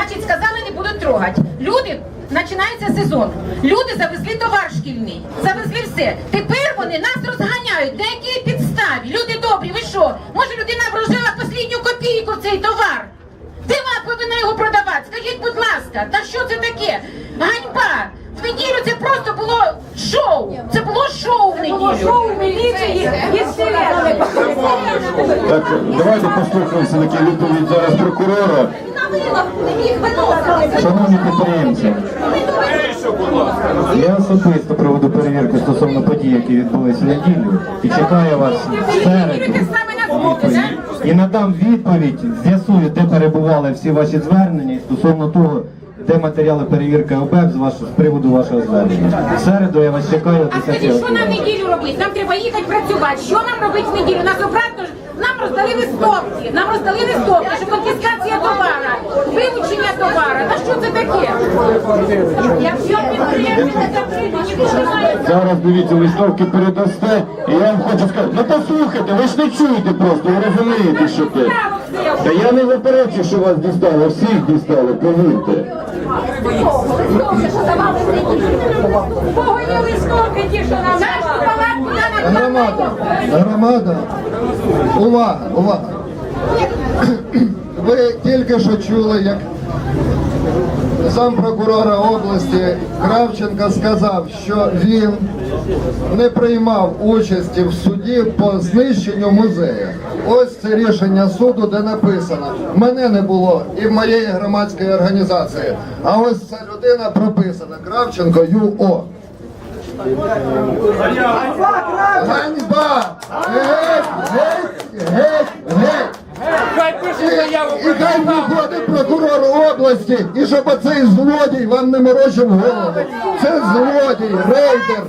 Значить, сказали, не будуть трогати. Люди, починається сезон. Люди завезли товар шкільний, завезли все. Тепер вони нас розганяють. На якій підставі? Люди добрі, ви що? Може людина вложила останню копійку в цей товар? Де вона повинна його продавати? Скажіть, будь ласка, та що це таке? Ганьба! В неділю це просто було шоу. Це було шоу в неділю. Шоу міліції і стріляли. Так, давайте послухаємо все-таки відповідь зараз прокурора. Шановні підприємці, я особисто проведу перевірку стосовно подій, які відбулися в неділю, і чекаю вас в середу. Відповідь. І надам відповідь, з'ясую, де перебували всі ваші звернення і стосовно того, де матеріали перевірки ОБЕП з вашого з приводу вашого звернення. В середу я вас чекаю А скажіть, що нам неділю робити? Нам треба їхати працювати. Що нам робити в неділю? Нас обратно ж нам роздали листовки. Нам роздали листовки, що конфіскація товара, вилучення товара. Та що це таке? Якщо підприємці не закриють, ніхто не має Зараз дивіться, листовки передасте, і я вам хочу сказати, ну послухайте, ви ж не чуєте просто, ви розумієте, що це. Та я не заперечую, що вас дістало, всіх дістало, повірте. Кого є листовки ті, що нам Нашу давали? палатку на Громада, громада, увага, увага. Ви тільки що чули, як зампрокурора області Кравченко сказав, що він не приймав участі в суді по знищенню музею. Ось це рішення суду, де написано. Мене не було і в моєї громадської організації. А ось ця людина прописана Кравченко ЮО. Ганьба! Геть, геть, геть, геть! І хай виходить прокурор області, і щоб оцей злодій вам не морочив голову. Це злодій, рейдер,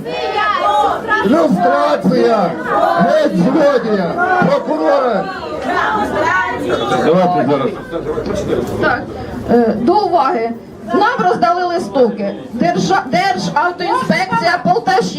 люстрація, геть злодія, прокурора. До уваги. Нам роздали листовки. Держа... Державтоінспекція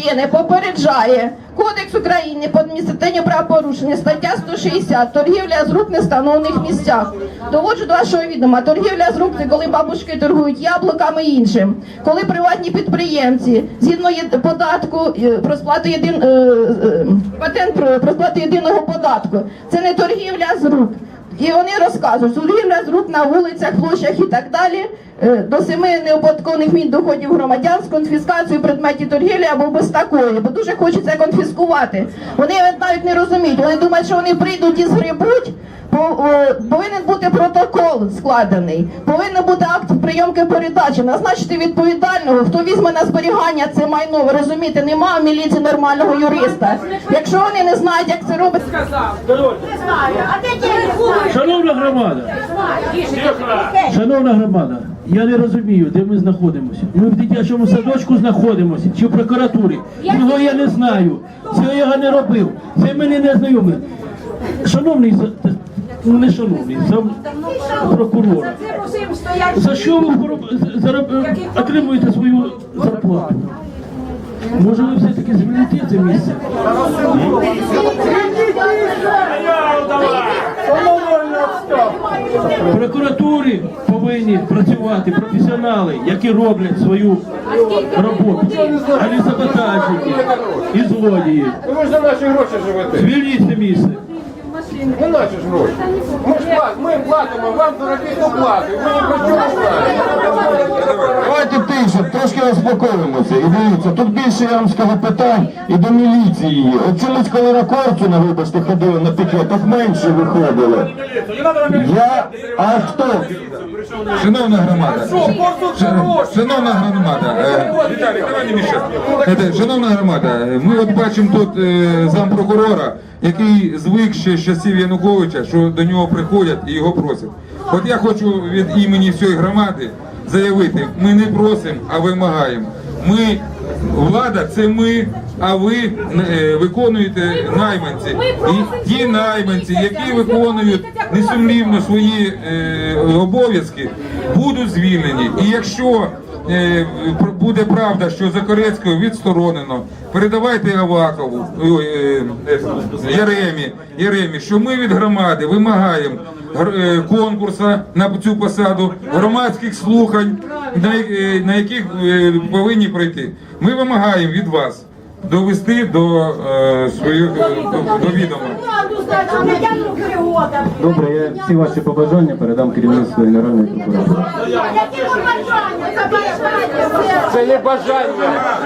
Полтавщини попереджає Кодекс України по адміністративні правопорушення, стаття 160, торгівля з рук в нестановлених місцях. Доводжу до вашого відома, торгівля з рук це коли бабушки торгують яблуками і іншим. Коли приватні підприємці згідно податку е, про сплату єдин... е, е, патент про сплату єдиного податку, це не торгівля з рук. І вони розказують, торгівля з рук на вулицях, площах і так далі, е, до семи неоподаткованих мін доходів громадян з конфіскацією предметів торгівлі або без такої, бо дуже хочеться конфіскувати. Вони навіть не розуміють, вони думають, що вони прийдуть і згребуть, повинен бути протокол складений, повинен бути акт прийомки передачі, назначити відповідального, хто візьме на зберігання це майно. Ви розумієте, немає в міліції нормального юриста. Якщо вони не знають, як це робить, Шановна громада, шановна громада, я не розумію, де ми знаходимося. Ми в дитячому садочку знаходимося, чи в прокуратурі. Цього я не знаю. Цього я не робив. Це мені не знайомий. Шановний ну не шановний, сам прокурор. Це мусимо стояти. За що ви за- отримуєте свою зарплату? Може ви все-таки звільните це місце? Прокуратурі повинні працювати професіонали, які роблять свою роботу, а не саботажники і злодії. Ви ж за наші гроші живете. Звільніть це місце. Не наші ж гроші. Ми ж платимо, ми платимо, вам заробітну плату. Ми не знаємо. Давайте трошки успокоїмося. І дивіться, тут більше я вам скажу питань і до міліції. От чомусь, коли на Корчуна, вибачте, ходили на пікет, так менше виходили. Я, а хто? Шановна громада, шановна громада, е. Е, Шановна громада, е, ми от бачимо тут е, зампрокурора, який звик ще з часів Януковича, що до нього приходять і його просять. От я хочу від імені всієї громади заявити, ми не просимо, а вимагаємо. Ми влада це ми, а ви е, виконуєте найманці. І ті найманці, які виконують несумлівно свої е, обов'язки, будуть звільнені. І якщо буде правда, що Закорецького відсторонено, передавайте Авакову, е, е, Яремі, Яремі, що ми від громади вимагаємо е, конкурсу на цю посаду, громадських слухань, на, е, яких е, повинні пройти. Ми вимагаємо від вас довести до е, своїх е, до, до відома. Добре, я всі ваші побажання передам керівництву Генеральної прокуратури. Це не бажання.